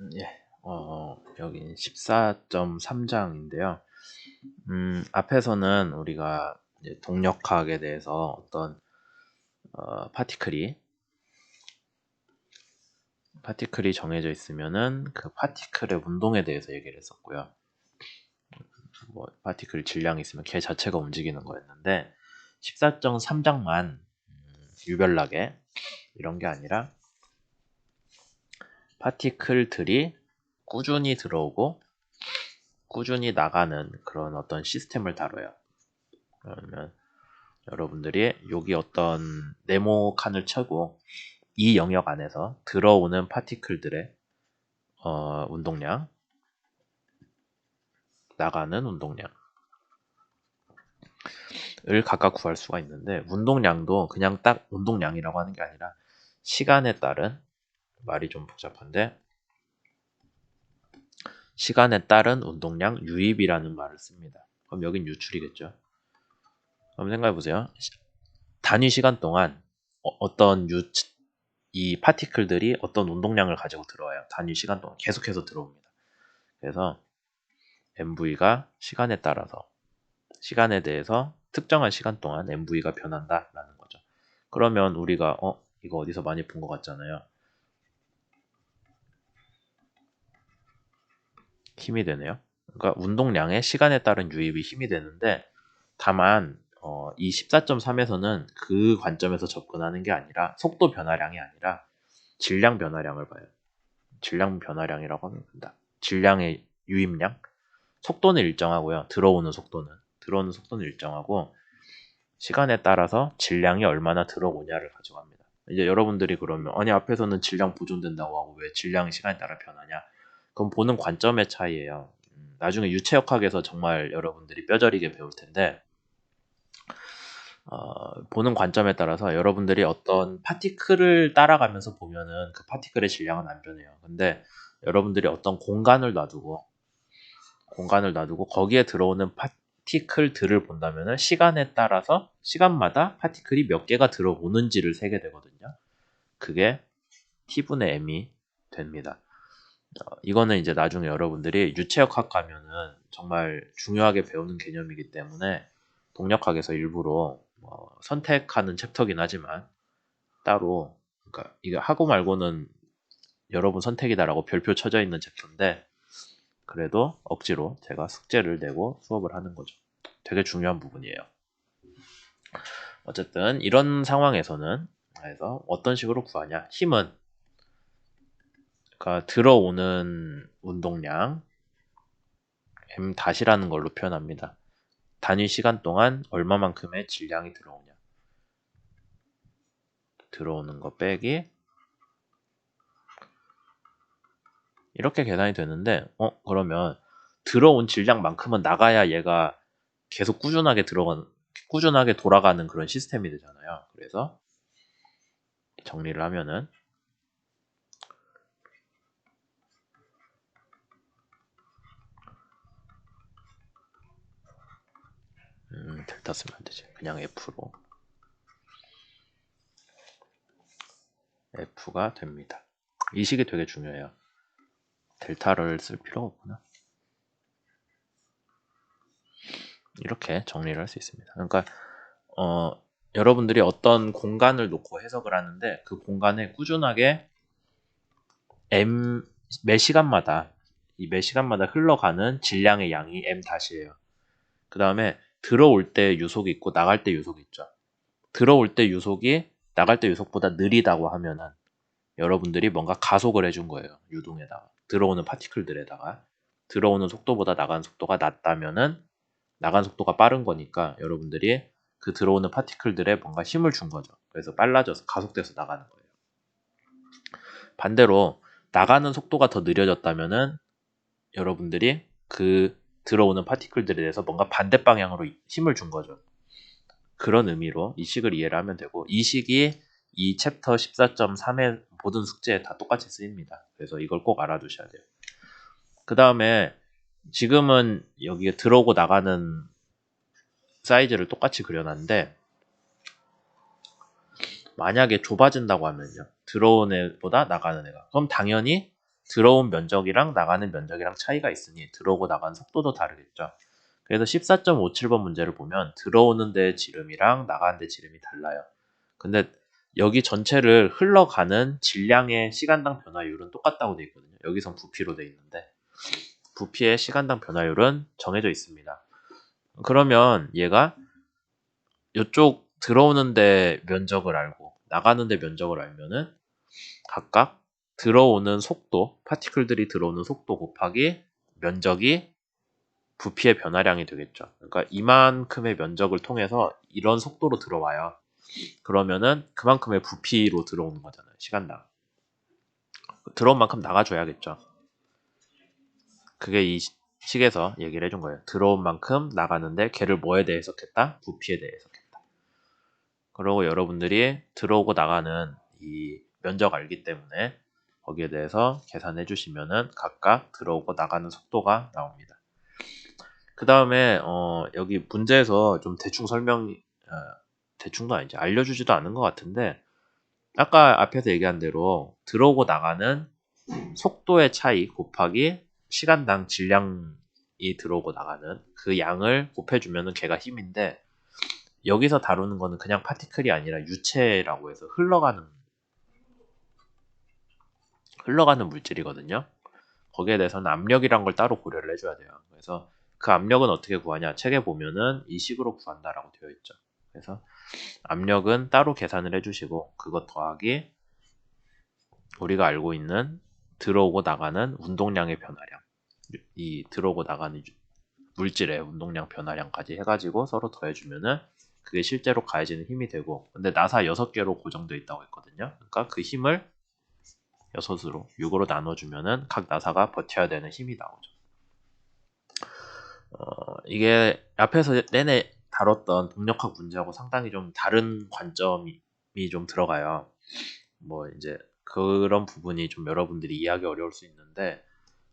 음, 예, 어, 여기 14.3장인데요. 음, 앞에서는 우리가 동력학에 대해서 어떤 어, 파티클이 파티클이 정해져 있으면은 그 파티클의 운동에 대해서 얘기를 했었고요. 뭐 파티클 질량이 있으면 걔 자체가 움직이는 거였는데 14.3장만 음, 유별나게 이런 게 아니라 파티클들이 꾸준히 들어오고 꾸준히 나가는 그런 어떤 시스템을 다뤄요. 그러면 여러분들이 여기 어떤 네모 칸을 쳐고 이 영역 안에서 들어오는 파티클들의 어, 운동량, 나가는 운동량 을 각각 구할 수가 있는데 운동량도 그냥 딱 운동량이라고 하는 게 아니라 시간에 따른 말이 좀 복잡한데 시간에 따른 운동량 유입이라는 말을 씁니다. 그럼 여긴 유출이겠죠. 그럼 생각해 보세요. 단위 시간 동안 어, 떤 유, 이 파티클들이 어떤 운동량을 가지고 들어와요. 단위 시간 동안 계속해서 들어옵니다. 그래서 MV가 시간에 따라서 시간에 대해서 특정한 시간 동안 MV가 변한다라는 거죠. 그러면 우리가 어 이거 어디서 많이 본 것 같잖아요. 힘이 되네요. 그러니까 운동량의 시간에 따른 유입이 힘이 되는데 다만 어, 이 14.3에서는 그 관점에서 접근하는 게 아니라 속도 변화량이 아니라 질량 변화량을 봐요. 질량 변화량이라고 하면 된다. 질량의 유입량, 속도는 일정하고요. 들어오는 속도는 들어오는 속도는 일정하고 시간에 따라서 질량이 얼마나 들어오냐를 가져갑니다. 이제 여러분들이 그러면 아니 앞에서는 질량 보존된다고 하고 왜 질량이 시간에 따라 변하냐? 그건 보는 관점의 차이예요. 음, 나중에 유체역학에서 정말 여러분들이 뼈저리게 배울 텐데 어, 보는 관점에 따라서 여러분들이 어떤 파티클을 따라가면서 보면은 그 파티클의 질량은 안 변해요. 근데 여러분들이 어떤 공간을 놔두고 공간을 놔두고 거기에 들어오는 파티클들을 본다면은 시간에 따라서 시간마다 파티클이 몇 개가 들어오는지를 세게 되거든요. 그게 T분의 M이 됩니다. 어, 이거는 이제 나중에 여러분들이 유체역학 가면은 정말 중요하게 배우는 개념이기 때문에 동력학에서 일부러 뭐 선택하는 챕터긴 하지만 따로 그러니까 이게 하고 말고는 여러분 선택이다라고 별표 쳐져 있는 챕터인데 그래도 억지로 제가 숙제를 내고 수업을 하는 거죠. 되게 중요한 부분이에요. 어쨌든 이런 상황에서는 그래서 어떤 식으로 구하냐? 힘은 그러니까 들어오는 운동량 m 다시라는 걸로 표현합니다. 단위 시간 동안 얼마만큼의 질량이 들어오냐. 들어오는 거 빼기 이렇게 계산이 되는데 어 그러면 들어온 질량만큼은 나가야 얘가 계속 꾸준하게 들어간 꾸준하게 돌아가는 그런 시스템이 되잖아요. 그래서 정리를 하면은 음, 델타 쓰면 안 되지. 그냥 F로. F가 됩니다. 이 식이 되게 중요해요. 델타를 쓸 필요가 없구나. 이렇게 정리를 할 수 있습니다. 그러니까 어, 여러분들이 어떤 공간을 놓고 해석을 하는데 그 공간에 꾸준하게 m 매 시간마다 이 매 시간마다 흘러가는 질량의 양이 m 다시예요. 그 다음에 들어올 때 유속이 있고 나갈 때 유속이 있죠. 들어올 때 유속이 나갈 때 유속보다 느리다고 하면은 여러분들이 뭔가 가속을 해준 거예요. 유동에다가 들어오는 파티클들에다가 들어오는 속도보다 나가는 속도가 낮다면은 나간 속도가 빠른 거니까 여러분들이 그 들어오는 파티클들에 뭔가 힘을 준 거죠. 그래서 빨라져서 가속돼서 나가는 거예요. 반대로 나가는 속도가 더 느려졌다면은 여러분들이 그 들어오는 파티클들에 대해서 뭔가 반대 방향으로 힘을 준 거죠. 그런 의미로 이 식을 이해를 하면 되고 이 식이 이 챕터 14.3의 모든 숙제에 다 똑같이 쓰입니다. 그래서 이걸 꼭 알아두셔야 돼요. 그 다음에 지금은 여기에 들어오고 나가는 사이즈를 똑같이 그려놨는데 만약에 좁아진다고 하면요. 들어온 애보다 나가는 애가. 그럼 당연히 들어온 면적이랑 나가는 면적이랑 차이가 있으니 들어오고 나가는 속도도 다르겠죠. 그래서 14.57번 문제를 보면 들어오는 데 지름이랑 나가는 데 지름이 달라요. 근데 여기 전체를 흘러가는 질량의 시간당 변화율은 똑같다고 돼 있거든요. 여기선 부피로 돼 있는데 부피의 시간당 변화율은 정해져 있습니다. 그러면 얘가 이쪽 들어오는데 면적을 알고 나가는데 면적을 알면은 각각 들어오는 속도, 파티클들이 들어오는 속도 곱하기 면적이 부피의 변화량이 되겠죠. 그러니까 이만큼의 면적을 통해서 이런 속도로 들어와요. 그러면은 그만큼의 부피로 들어오는 거잖아요. 시간당. 들어온 만큼 나가줘야겠죠. 그게 이 식에서 얘기를 해준 거예요. 들어온 만큼 나가는데 걔를 뭐에 대해 해석했다? 부피에 대해 해석했다. 그리고 여러분들이 들어오고 나가는 이 면적 알기 때문에 거기에 대해서 계산해 주시면은 각각 들어오고 나가는 속도가 나옵니다. 그 다음에 어 여기 문제에서 좀 대충 설명 어 대충도 아니지 알려주지도 않은 것 같은데 아까 앞에서 얘기한 대로 들어오고 나가는 속도의 차이 곱하기 시간당 질량이 들어오고 나가는 그 양을 곱해주면은 걔가 힘인데 여기서 다루는 거는 그냥 파티클이 아니라 유체라고 해서 흘러가는 흘러가는 물질이거든요. 거기에 대해서는 압력이란 걸 따로 고려를 해줘야 돼요. 그래서 그 압력은 어떻게 구하냐? 책에 보면은 이 식으로 구한다라고 되어 있죠. 그래서 압력은 따로 계산을 해주시고 그것 더하기 우리가 알고 있는 들어오고 나가는 운동량의 변화량 이 들어오고 나가는 물질의 운동량 변화량까지 해가지고 서로 더해주면은 그게 실제로 가해지는 힘이 되고 근데 나사 6개로 고정되어 있다고 했거든요 그러니까 그 힘을 6으로 6으로 나눠주면은 각 나사가 버텨야 되는 힘이 나오죠 어, 이게 앞에서 내내 다뤘던 동력학 문제하고 상당히 좀 다른 관점이 좀 들어가요. 뭐 이제 그런 부분이 좀 여러분들이 이해하기 어려울 수 있는데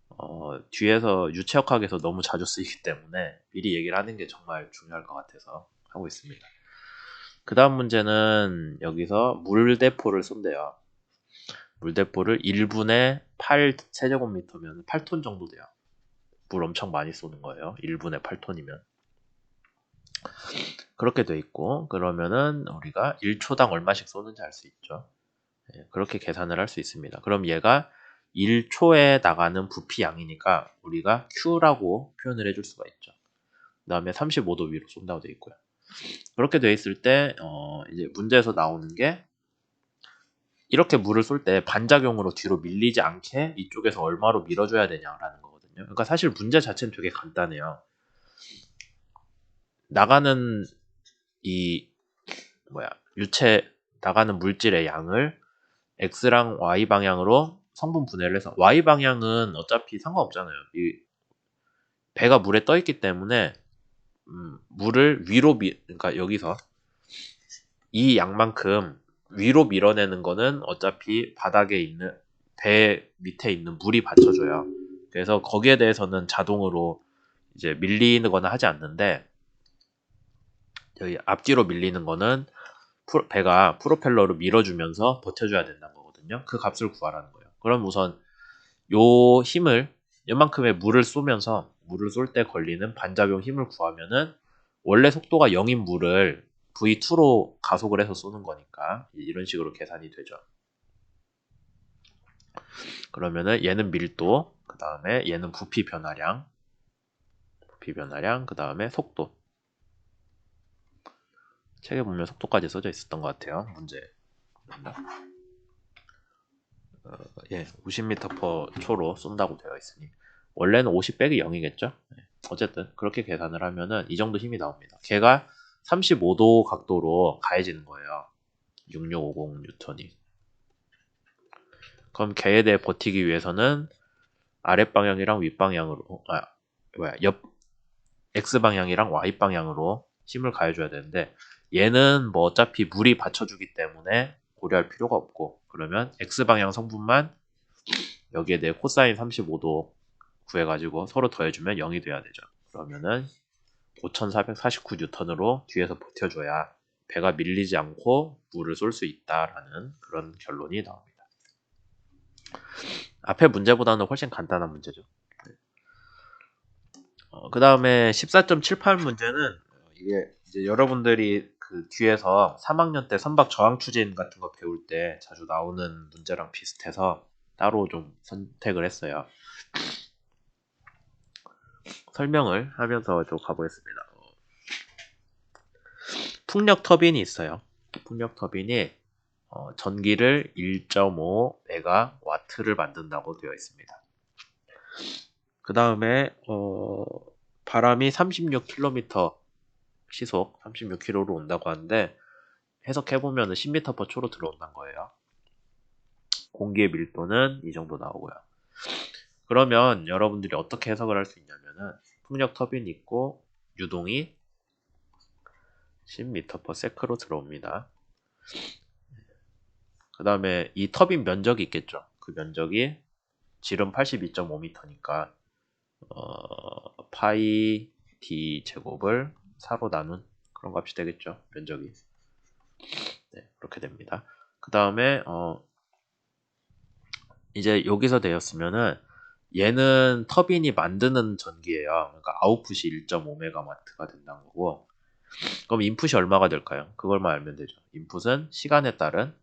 어, 뒤에서 유체역학에서 너무 자주 쓰이기 때문에 미리 얘기를 하는 게 정말 중요할 것 같아서 하고 있습니다. 그 다음 문제는 여기서 물 대포를 쏜대요. 물대포를 1분에 8 세제곱미터면 8톤 정도 돼요. 물 엄청 많이 쏘는 거예요. 1분에 8톤이면. 그렇게 돼 있고 그러면은 우리가 1초당 얼마씩 쏘는지 알 수 있죠. 예, 그렇게 계산을 할 수 있습니다. 그럼 얘가 1초에 나가는 부피 양이니까 우리가 Q라고 표현을 해줄 수가 있죠. 그 다음에 35도 위로 쏜다고 되어 있고요. 그렇게 되어 있을 때 어, 이제 문제에서 나오는 게 이렇게 물을 쏠 때 반작용으로 뒤로 밀리지 않게 이쪽에서 얼마로 밀어줘야 되냐라는 거거든요. 그러니까 사실 문제 자체는 되게 간단해요. 나가는 이 뭐야 유체 나가는 물질의 양을 x랑 y 방향으로 성분 분해를 해서 y 방향은 어차피 상관없잖아요. 이 배가 물에 떠 있기 때문에 음, 물을 위로 미 그러니까 여기서 이 양만큼 위로 밀어내는 거는 어차피 바닥에 있는 배 밑에 있는 물이 받쳐줘요. 그래서 거기에 대해서는 자동으로 이제 밀리거나 하지 않는데 여기 앞뒤로 밀리는 거는 배가 프로펠러로 밀어주면서 버텨줘야 된다는 거거든요. 그 값을 구하라는 거예요. 그럼 우선 요 힘을 이만큼의 물을 쏘면서 물을 쏠 때 걸리는 반작용 힘을 구하면은 원래 속도가 0인 물을 V2로 가속을 해서 쏘는 거니까 이런 식으로 계산이 되죠. 그러면은 얘는 밀도, 그 다음에 얘는 부피 변화량, 부피 변화량, 그 다음에 속도. 책에 보면 속도까지 써져 있었던 것 같아요. 문제. 어, 예, 50m 초로 쏜다고 되어 있으니 원래는 50 빼기 0이겠죠. 네. 어쨌든 그렇게 계산을 하면은 이 정도 힘이 나옵니다. 걔가 35도 각도로 가해지는 거예요. 6650 뉴턴이. 그럼 걔에 대해 버티기 위해서는 아랫방향이랑 윗방향으로 아 뭐야 옆 x 방향이랑 y 방향으로 힘을 가해줘야 되는데 얘는 뭐 어차피 물이 받쳐주기 때문에 고려할 필요가 없고 그러면 x방향 성분만 여기에 대해 코사인 35도 구해가지고 서로 더해주면 0이 돼야 되죠. 그러면은 5449뉴턴으로 뒤에서 버텨줘야 배가 밀리지 않고 물을 쏠 수 있다라는 그런 결론이 나옵니다. 앞에 문제보다는 훨씬 간단한 문제죠. 어, 그 다음에 14.78 문제는 어, 이게 이제 여러분들이 그 뒤에서 3학년 때 선박 저항 추진 같은 거 배울 때 자주 나오는 문제랑 비슷해서 따로 좀 선택을 했어요. 설명을 하면서 좀 가보겠습니다. 어, 풍력 터빈이 있어요. 풍력 터빈이 어, 전기를 1.5 메가와트를 만든다고 되어 있습니다. 그 다음에 어, 바람이 36km 시속 36km로 온다고 하는데 해석해 보면 10m/h 초로 들어온다는 거예요. 공기의 밀도는 이 정도 나오고요. 그러면 여러분들이 어떻게 해석을 할 수 있냐면은 풍력 터빈 있고 유동이 10m/s로 들어옵니다. 그 다음에 이 터빈 면적이 있겠죠. 그 면적이 지름 82.5m니까 어, 파이 d 제곱을 4로 나눈 그런 값이 되겠죠. 면적이. 네, 그렇게 됩니다. 그 다음에 어, 이제 여기서 되었으면은 얘는 터빈이 만드는 전기예요. 그러니까 아웃풋이 1.5메가와트가 된다는 거고. 그럼 인풋이 얼마가 될까요? 그걸만 알면 되죠. 인풋은 시간에 따른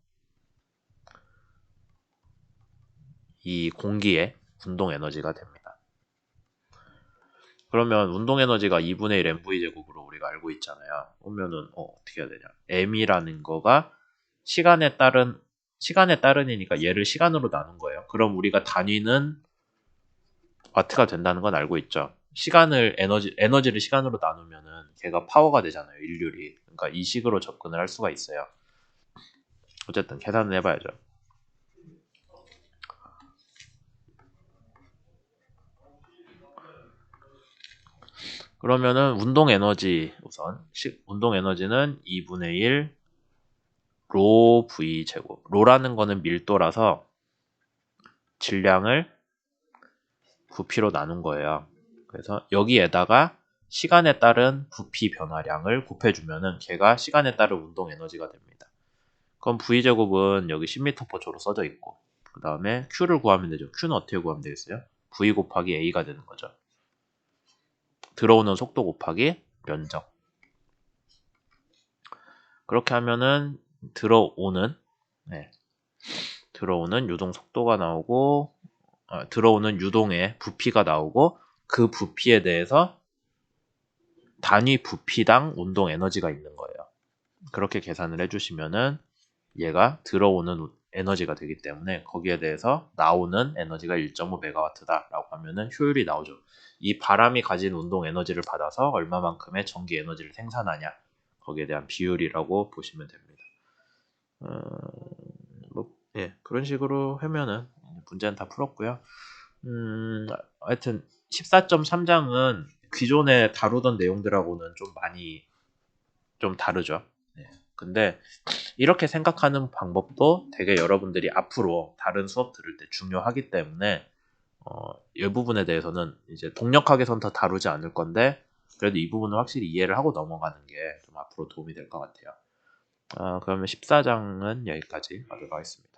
이 공기의 운동 에너지가 됩니다. 그러면 운동 에너지가 2분의 1 mv 제곱으로 우리가 알고 있잖아요. 그러면은 어, 떻게 해야 되냐? m이라는 거가 시간에 따른 시간에 따른이니까 얘를 시간으로 나눈 거예요. 그럼 우리가 단위는 와트가 된다는 건 알고 있죠. 시간을 에너지 에너지를 시간으로 나누면은 걔가 파워가 되잖아요. 일률이. 그러니까 이 식으로 접근을 할 수가 있어요. 어쨌든 계산을 해 봐야죠. 그러면은 운동 에너지 우선 식, 운동 에너지는 2분의 1 로 v 제곱. 로라는 거는 밀도라서 질량을 부피로 나눈 거예요. 그래서 여기에다가 시간에 따른 부피 변화량을 곱해주면은 걔가 시간에 따른 운동 에너지가 됩니다. 그럼 v 제곱은 여기 10m/초로 써져 있고 그 다음에 q를 구하면 되죠. q는 어떻게 구하면 되겠어요? v 곱하기 a가 되는 거죠. 들어오는 속도 곱하기 면적. 그렇게 하면은 들어오는 네, 들어오는 유동 속도가 나오고 어, 들어오는 유동의 부피가 나오고 그 부피에 대해서 단위 부피당 운동 에너지가 있는 거예요. 그렇게 계산을 해주시면은 얘가 들어오는 에너지가 되기 때문에 거기에 대해서 나오는 에너지가 1.5메가와트다 라고 하면은 효율이 나오죠. 이 바람이 가진 운동 에너지를 받아서 얼마만큼의 전기 에너지를 생산하냐 거기에 대한 비율이라고 보시면 됩니다. 어, 뭐, 예, 그런 식으로 하면은 문제는 다 풀었고요. 음, 하여튼 14.3장은 기존에 다루던 내용들하고는 좀 많이 좀 다르죠. 네. 근데 이렇게 생각하는 방법도 되게 여러분들이 앞으로 다른 수업 들을 때 중요하기 때문에 어, 이 부분에 대해서는 이제 동력학에선 더 다루지 않을 건데 그래도 이 부분을 확실히 이해를 하고 넘어가는 게 좀 앞으로 도움이 될 것 같아요. 어, 그러면 14장은 여기까지 하도록 하겠습니다.